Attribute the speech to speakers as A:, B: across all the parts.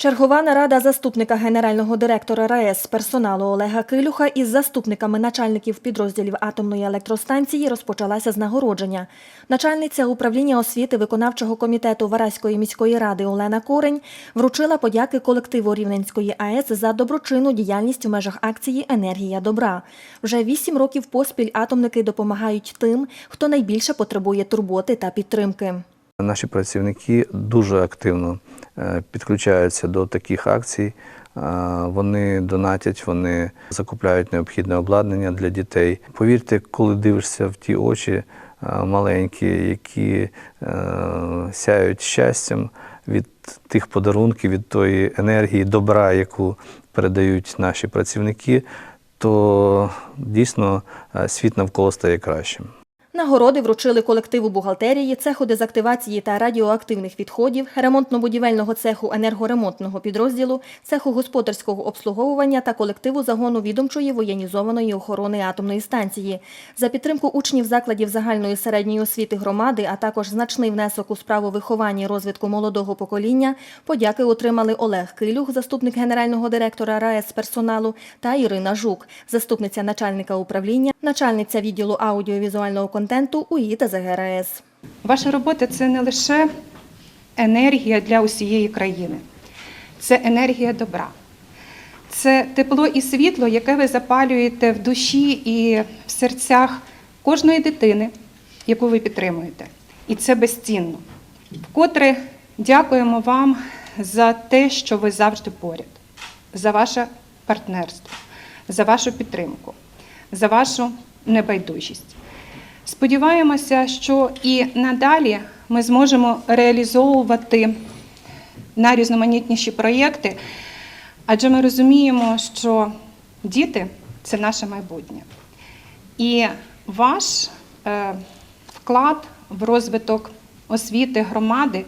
A: Чергова нарада заступника генерального директора РаЕС персоналу Олега Килюха із заступниками начальників підрозділів атомної електростанції розпочалася з нагородження. Начальниця управління освіти виконавчого комітету Вараської міської ради Олена Корень вручила подяки колективу Рівненської АЕС за доброчинну діяльність у межах акції Енергія добра. Вже вісім років поспіль атомники допомагають тим, хто найбільше потребує турботи та підтримки.
B: Наші працівники дуже активно е, підключаються до таких акцій. Е, Вони донатять, вони закупляють необхідне обладнання для дітей. Повірте, коли дивишся в ті очі е, маленькі, які сяють щастям від тих подарунків, від тої енергії, добра, яку передають наші працівники, то дійсно світ навколо стає кращим.
A: Нагороди вручили колективу бухгалтерії, цеху дезактивації та радіоактивних відходів, ремонтно-будівельного цеху енергоремонтного підрозділу, цеху господарського обслуговування та колективу загону відомчої воєнізованої охорони атомної станції. За підтримку учнів закладів загальної середньої освіти громади, а також значний внесок у справу виховання і розвитку молодого покоління, подяки отримали Олег Килюх, заступник генерального директора РаЕС персоналу, та Ірина Жук, заступниця начальника управління, начальниця відділу аудіовізуального контенту УІ та ЗГРАЕС.
C: Ваша робота це не лише енергія для усієї країни, це енергія добра. Це тепло і світло, яке ви запалюєте в душі і в серцях кожної дитини, яку ви підтримуєте. І це безцінно. Вкотре дякуємо вам за те, що ви завжди поряд, за ваше партнерство, за вашу підтримку, за вашу небайдужість. Сподіваємося, що і надалі ми зможемо реалізовувати найрізноманітніші проєкти, адже ми розуміємо, що діти це наше майбутнє. І ваш е, вклад в розвиток освіти громади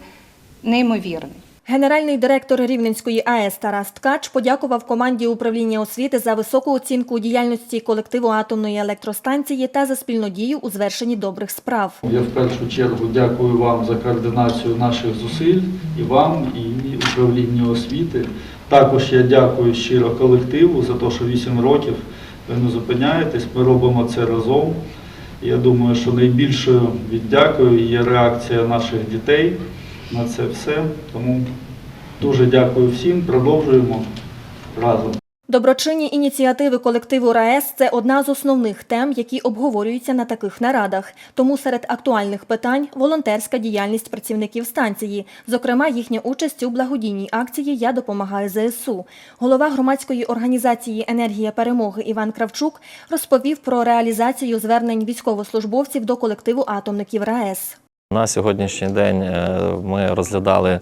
C: неймовірний.
A: Генеральний директор Рівненської АЕС Тарас Ткач подякував команді управління освіти за високу оцінку діяльності колективу атомної електростанції та за спільну дію у звершенні добрих справ.
D: Я в першу чергу дякую вам за координацію наших зусиль і вам, і управлінню освіти. Також я дякую щиро колективу за те, що 8 років ви не зупиняєтесь. Ми робимо це разом. Я думаю, що найбільшою віддякою є реакція наших дітей на це все. Тому дуже дякую всім. Продовжуємо разом.
A: Доброчинні ініціативи колективу РаЕС – це одна з основних тем, які обговорюються на таких нарадах. Тому серед актуальних питань – волонтерська діяльність працівників станції, зокрема їхня участь у благодійній акції «Я допомагаю ЗСУ». Голова громадської організації «Енергія перемоги» Іван Кравчук розповів про реалізацію звернень військовослужбовців до колективу атомників РаЕС.
E: На сьогоднішній день е, ми розглядали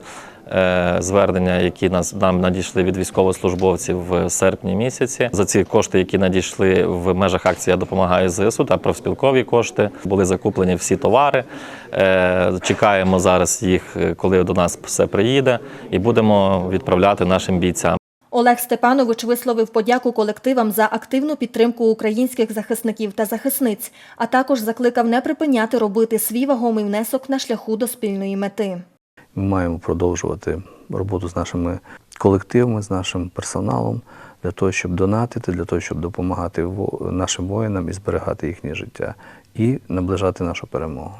E: е, звернення, які нам надійшли від військовослужбовців в серпні місяці. За ці кошти, які надійшли в межах акції «Я допомагаю ЗСУ» та профспілкові кошти, були закуплені всі товари. Е, Чекаємо зараз їх, коли до нас все приїде, і будемо відправляти нашим бійцям.
A: Олег Степанович висловив подяку колективам за активну підтримку українських захисників та захисниць, а також закликав не припиняти робити свій вагомий внесок на шляху до спільної мети.
B: Ми маємо продовжувати роботу з нашими колективами, з нашим персоналом для того, щоб донатити, для того, щоб допомагати нашим воїнам і зберігати їхнє життя і наближати нашу перемогу.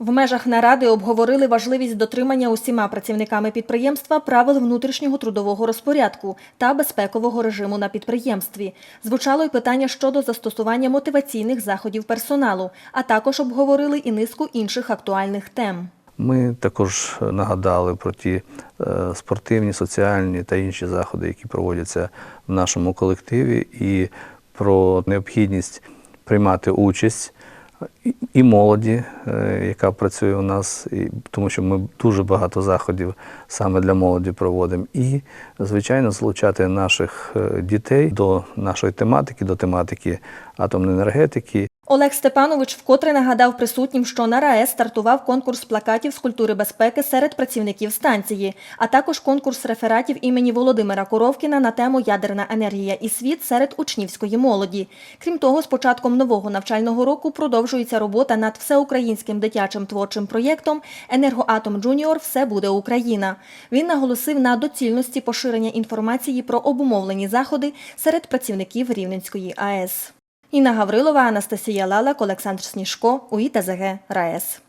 A: В межах наради обговорили важливість дотримання усіма працівниками підприємства правил внутрішнього трудового розпорядку та безпекового режиму на підприємстві. Звучало й питання щодо застосування мотиваційних заходів персоналу, а також обговорили і низку інших актуальних тем.
B: Ми також нагадали про ті е, спортивні, соціальні та інші заходи, які проводяться в нашому колективі, і про необхідність приймати участь і- молоді, е, яка працює у нас, тому що ми дуже багато заходів саме для молоді проводимо. І, звичайно, залучати наших е, дітей до нашої тематики, до тематики атомної енергетики.
A: Олег Степанович вкотре нагадав присутнім, що на РаЕС стартував конкурс плакатів з культури безпеки серед працівників станції, а також конкурс рефератів імені Володимира Коровкіна на тему Ядерна енергія і світ серед учнівської молоді. Крім того, з початком нового навчального року продовжується робота над всеукраїнським дитячим творчим проєктом Енергоатом Джуніор Все буде Україна. Він наголосив на доцільності поширення інформації про обумовлені заходи серед працівників Рівненської АЕС. Інна Гаврилова, Анастасія Лалак, Олександр Сніжко, УІТЗГ РаЕС.